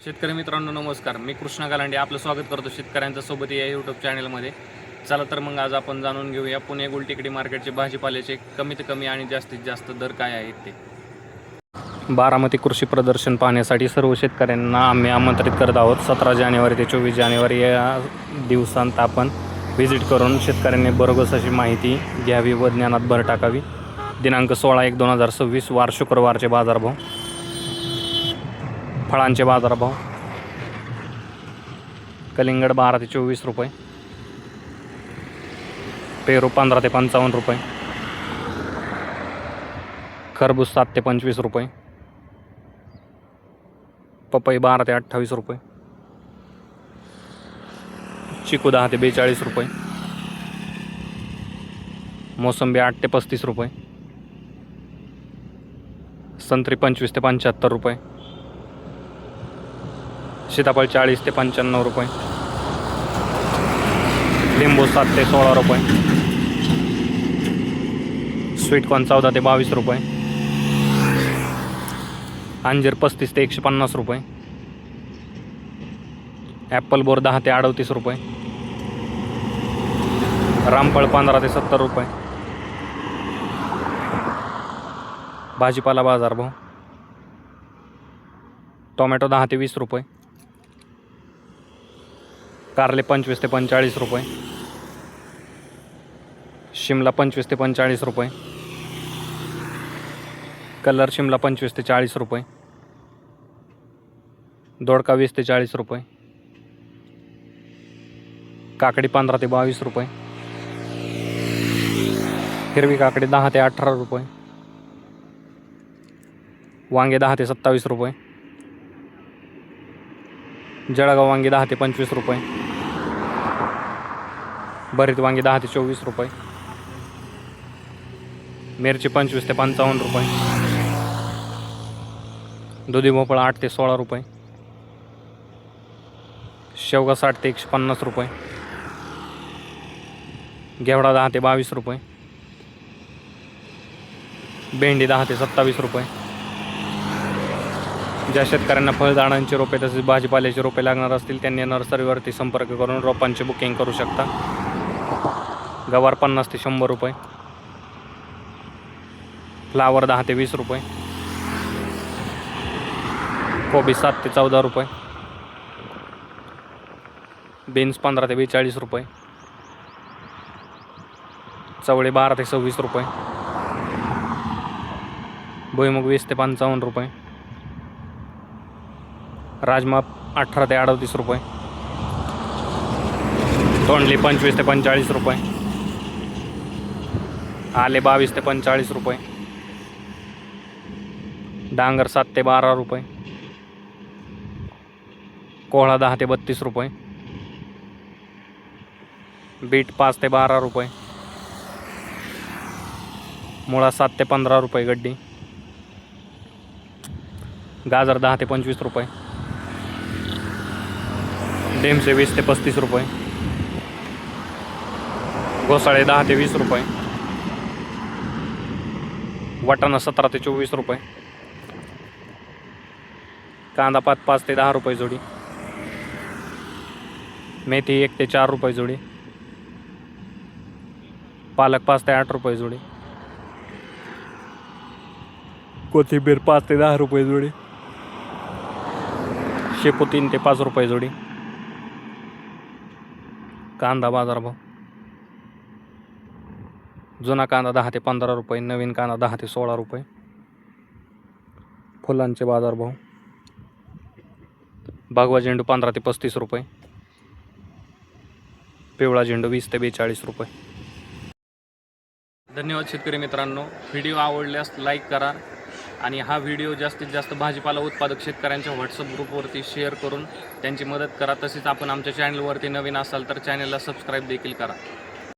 शेतकरी मित्रांनो नमस्कार. मी कृष्णा गालांडे आपलं स्वागत करतो शेतकऱ्यांच्या सोबत या यूट्यूब चॅनलमध्ये चला तर मग आज आपण जाणून घेऊया पुणे गुलटेकडी मार्केटचे भाजीपाल्याचे कमीत कमी आणि जास्तीत जास्त दर काय आहेत ते. बारामती कृषी प्रदर्शन पाहण्यासाठी सर्व शेतकऱ्यांना आम्ही आमंत्रित करत आहोत. सतरा जानेवारी ते चोवीस जानेवारी या दिवसांत आपण व्हिजिट करून शेतकऱ्यांनी बरोगस अशी माहिती घ्यावी व ज्ञानात भर टाकावी. दिनांक सोळा एक दोन हजार सव्वीस वार शुक्रवारचे बाजारभाव. फळांचे बाजारभाव. कलिंगड बारा ते चोवीस रुपये. पेरू पंधरा ते पंचावन्न रुपये. खरबूज सात ते पंचवीस रुपये. पपई बारा ते अठ्ठावीस रुपये. चिकू दहा ते बेचाळीस रुपये. मोसंबी आठ ते पस्तीस रुपये. संत्री पंचवीस ते पंच्याहत्तर रुपये. सीताफळ चाळीस ते पंच्याण्णव रुपये. लिंबू सात ते सोळा रुपये. स्वीटकॉर्न चौदा ते बावीस रुपये. अंजीर पस्तीस ते एकशे पन्नास रुपये. ॲपल बोर दहा ते अडतीस रुपये. रामफळ पंधरा ते सत्तर रुपये. भाजीपाला बाजार भाव टोमॅटो दहा ते वीस रुपये. कारले पंचवीस ते पंचेचाळीस रुपये. शिमला पंचवीस ते पंचेचाळीस रुपये. कलर शिमला पंचवीस ते चाळीस रुपये. दोडका वीस ते चाळीस रुपये. काकडी पंधरा ते बावीस रुपये. हिरवी काकडी दहा ते अठरा रुपये. वांगे दहा ते सत्तावीस रुपये. जळगाव वांगे दहा ते पंचवीस रुपये. भरीत वांगी दहा ते चोवीस रुपये. मिरची पंचवीस ते पंचावन्न रुपये. दुधी भोपळा आठ ते सोळा रुपये. शेवगा साठ ते एकशे पन्नास रुपये. घेवडा दहा ते बावीस रुपये. भेंडी दहा ते सत्तावीस रुपये. ज्या शेतकऱ्यांना फळझाडांची रोपे तसेच भाजीपाल्याची रोपे लागणार असतील त्यांनी नर्सरीवरती संपर्क करून रोपांची बुकिंग करू शकता. गवार पन्नास ते शंभर रुपये. फ्लावर दहा ते वीस रुपये. कोबी सात ते चौदा रुपये. बीन्स पंधरा ते बेचाळीस रुपये. चवळे बारा ते सव्वीस रुपये. भुईमुग वीस ते पंचावन्न रुपये. राजमा अठरा ते अडतीस रुपये. तोंडली पंचवीस ते पंचेचाळीस रुपये. आले बावीस ते पंचेचाळीस रुपये. डांगर सात ते बारा रुपये. कोहळा दहा ते बत्तीस रुपये. बीट पाच ते बारा रुपये. मुळा सात ते पंधरा रुपये गड्डी. गाजर दहा ते पंचवीस रुपये. डेमसे वीस ते पस्तीस रुपये. घोसाळे दहा ते वीस रुपये. वाटाणा सतरा ते चोवीस रुपये. कांदा पात पाच ते दहा रुपये जोडी. मेथी एक ते चार रुपये जोडी. पालक पाच ते आठ रुपये जोडी. कोथिंबीर पाच ते दहा रुपये जोडी. शेपू तीन ते पाच रुपये जोडी. कांदा बाजारभाव. जुना कांदा दहा ते पंधरा रुपये नवीन कांदा दहा ते सोळा रुपये. फुलांचे बाजारभाव बागवा झेंडू पंधरा ते पस्तीस रुपये. पिवळा झेंडू वीस ते बेचाळीस रुपये. धन्यवाद शेतकरी मित्रांनो. व्हिडिओ आवडल्यास लाईक करा आणि हा व्हिडिओ जास्तीत जास्त भाजीपाला उत्पादक शेतकऱ्यांच्या व्हॉट्सअप ग्रुपवरती शेअर करून त्यांची मदत करा. तसेच आपण आमच्या चॅनलवरती नवीन असाल तर चॅनलला सबस्क्राईब देखील करा.